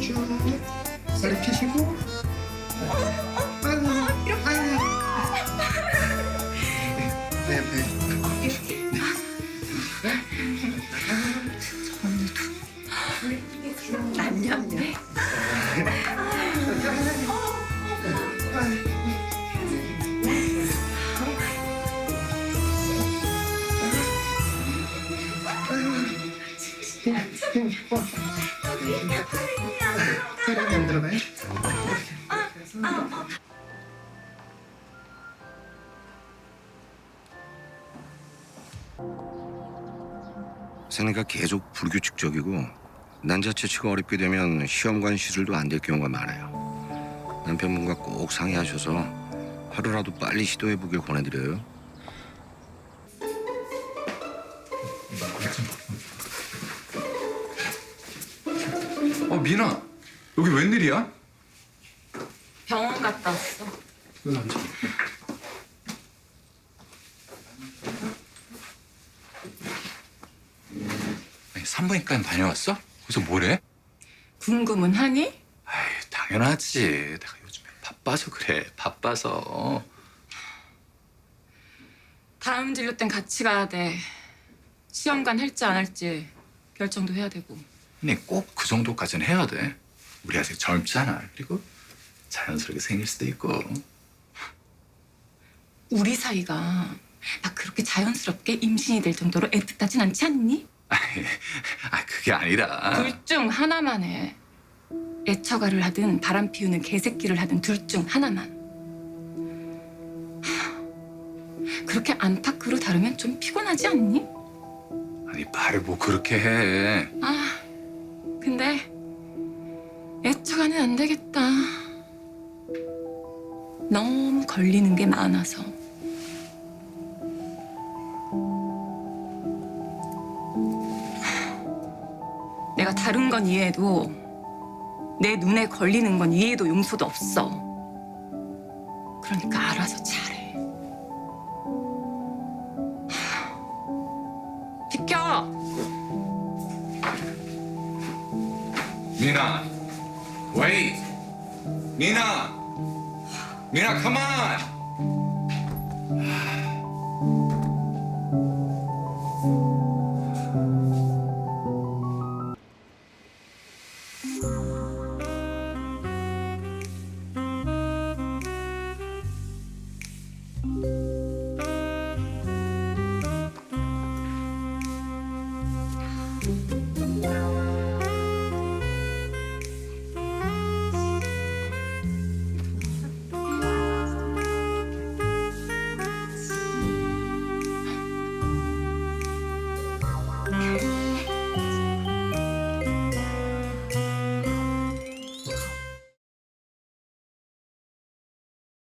주고 아쭉 다리 펴시고 아이고 아이고 네, 네. 혈액이 안 들어가요? 생리가 계속 불규칙적이고 난 자체치가 어렵게 되면 시험관 시술도 안 될 경우가 많아요. 남편분과 꼭 상의하셔서 하루라도 빨리 시도해 보길 권해드려요. 어 미나 여기 웬일이야? 병원 갔다 왔어 여기 앉아. 아니, 산부인과는 다녀왔어? 그래서 뭐래? 궁금은 하니? 아이 당연하지 내가 요즘에 바빠서 그래 바빠서 다음 진료 땐 같이 가야 돼 시험관 할지 안 할지 결정도 해야 되고 근데 꼭 그 정도까지는 해야 돼 우리 아직 젊잖아 그리고 자연스럽게 생길 수도 있고 우리 사이가 막 그렇게 자연스럽게 임신이 될 정도로 애틋하진 않지 않니? 아 그게 아니라 둘 중 하나만 해. 애처가를 하든 바람 피우는 개새끼를 하든 둘 중 하나만. 하, 그렇게 안팎으로 다르면 좀 피곤하지 않니? 아니 말을 뭐 그렇게 해 아, 근데 애처가는 안 되겠다. 너무 걸리는 게 많아서. 다른 건 이해해도 내 눈에 걸리는 건 이해도 용서도 없어. 그러니까 알아서 잘해. 하, 비켜! 미나 wait 미나 미나 come on